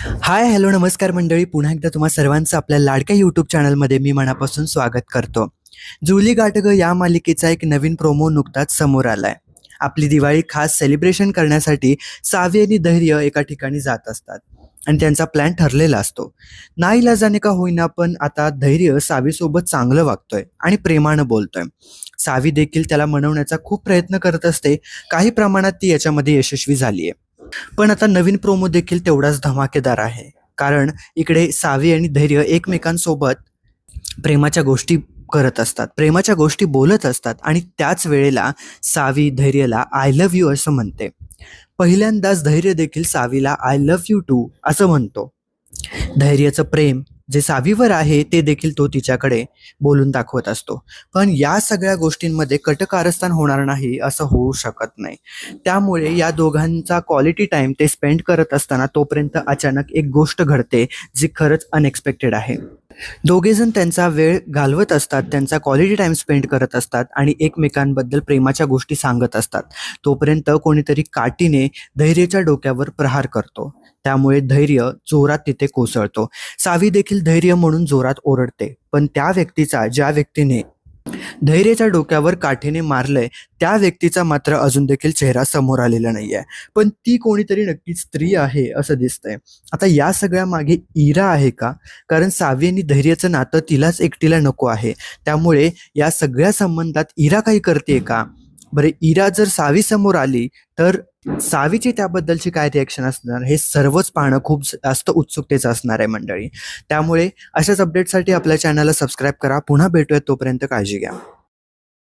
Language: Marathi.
हाय हॅलो नमस्कार मंडळी. पुन्हा एकदा तुम्हा सर्वांचं आपल्या लाडक्या यूट्यूब चॅनलमध्ये मी मनापासून स्वागत करतो. जुली गाटग या मालिकेचा एक नवीन प्रोमो नुकताच समोर आलाय. आपली दिवाळी खास सेलिब्रेशन करण्यासाठी सावी आणि धैर्य एका ठिकाणी जात असतात. आणि त्यांचा प्लॅन ठरलेला असतो. नाईलाजाने का होईना पण आता धैर्य सावीसोबत चांगलं वागतोय आणि प्रेमानं बोलतोय. सावी देखील त्याला मनवण्याचा खूप प्रयत्न करत असते. काही प्रमाणात ती याच्यामध्ये यशस्वी झाली आहे पण आता नवीन प्रोमो देखील तेवढाच धमाकेदार आहे. कारण इकडे सावी आणि धैर्य एकमेकांसोबत प्रेमाच्या गोष्टी करत असतात. प्रेमाच्या गोष्टी बोलत असतात आणि त्याच वेळेला सावी धैर्यला आय लव्ह यू असं म्हणते. पहिल्यांदाच धैर्य देखील सावीला आय लव्ह यू टू असं म्हणतो. धैर्याचं प्रेम जे सावीवर आहे ते देखील तो तिच्याकडे बोलून दाखवत असतो. पण या सगळ्या गोष्टींमध्ये कटकारस्थान होणार नाही असं होऊ शकत नाही. त्यामुळे या दोघांचा क्वालिटी टाइम ते स्पेंड करत असताना तोपर्यंत अचानक एक गोष्ट घडते जी खरंच अनएक्सपेक्टेड आहे. दोघेजण त्यांचा वेळ घालवत असतात त्यांचा क्वालिटी टाइम स्पेंड करत असतात आणि एकमेकांबद्दल प्रेमाच्या गोष्टी सांगत असतात. तोपर्यंत कोणीतरी काठीने धैर्याच्या डोक्यावर प्रहार करतो. त्यामुळे धैर्य जोरात तिथे कोसळतो. सावी देखील धैर्य म्हणून जोरात ओरडते पण त्या व्यक्तीचा ज्या व्यक्तीने धैर्याच्या डोक्यावर काठीने मारलंय त्या व्यक्तीचा मात्र अजून देखील चेहरा समोर आलेला नाहीये. पण ती कोणीतरी नक्कीच स्त्री आहे असं दिसतंय. आता या सगळ्या मागे इरा आहे का? कारण सावी आणि धैर्याचं नातं तिलाच एकटीला नको आहे. त्यामुळे या सगळ्या संबंधात इरा काही करते का? बरे इरा जर सावी समोर आली तर सावीची त्याबद्दलची काय रिॲक्शन असणार? हे सर्वच पाहणं खूप जास्त उत्सुकतेचं असणार आहे मंडळी. त्यामुळे अशाच अपडेटसाठी आपल्या चॅनलला सबस्क्राईब करा. पुन्हा भेटूयात तोपर्यंत काळजी घ्या.